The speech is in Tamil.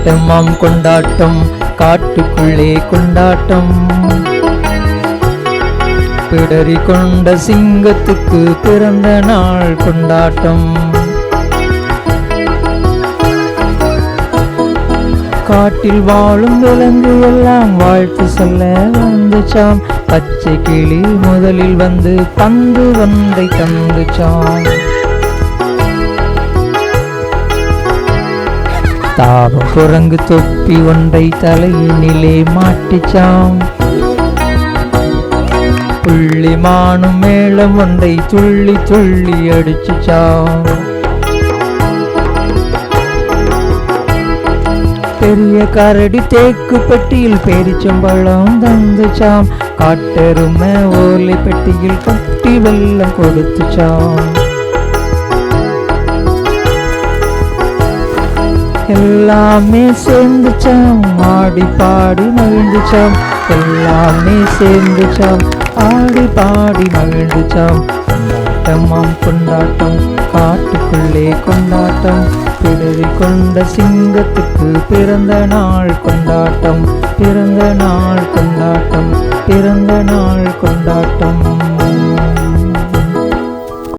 கொண்டாட்டமாம் கொண்டாட்டம் காட்டுக்குள்ளே கொண்டாட்டம். பிடறி கொண்ட சிங்கத்துக்கு பிறந்த நாள் கொண்டாட்டம். காட்டில் வாழும் விலங்கு எல்லாம் வாழ்த்து சொல்ல வந்துச்சாம். பச்சை கிளி முதலில் வந்து பந்து ஒன்றை தந்துச்சாம். தாவம் குரங்கு தொப்பி ஒன்றை தலையினிலே மாட்டிச்சாம் புள்ளி மானும் மேளம் ஒன்றை துள்ளி துள்ளி அடிச்சுச்சாம் பெரிய கரடி தேக்கு பெட்டியில் பேரிச்சம்பழம் தந்துச்சாம் காட்டெருமை ஓலை பெட்டியில் கட்டி வெள்ளம் கொடுத்துச்சாம் எல்லாமே சேர்ந்துச்சாம். ஆடி பாடி மகிழ்ந்துச்சாம். எல்லாமே சேர்ந்துச்சாம். ஆடி பாடி மகிழ்ந்துச்சாம். கொண்டாட்டமாம் கொண்டாட்டம். காட்டுக்குள்ளே கொண்டாட்டம். பிறவி கொண்ட சிங்கத்துக்கு பிறந்த நாள் கொண்டாட்டம். பிறந்த நாள் கொண்டாட்டம். பிறந்த நாள் கொண்டாட்டம்.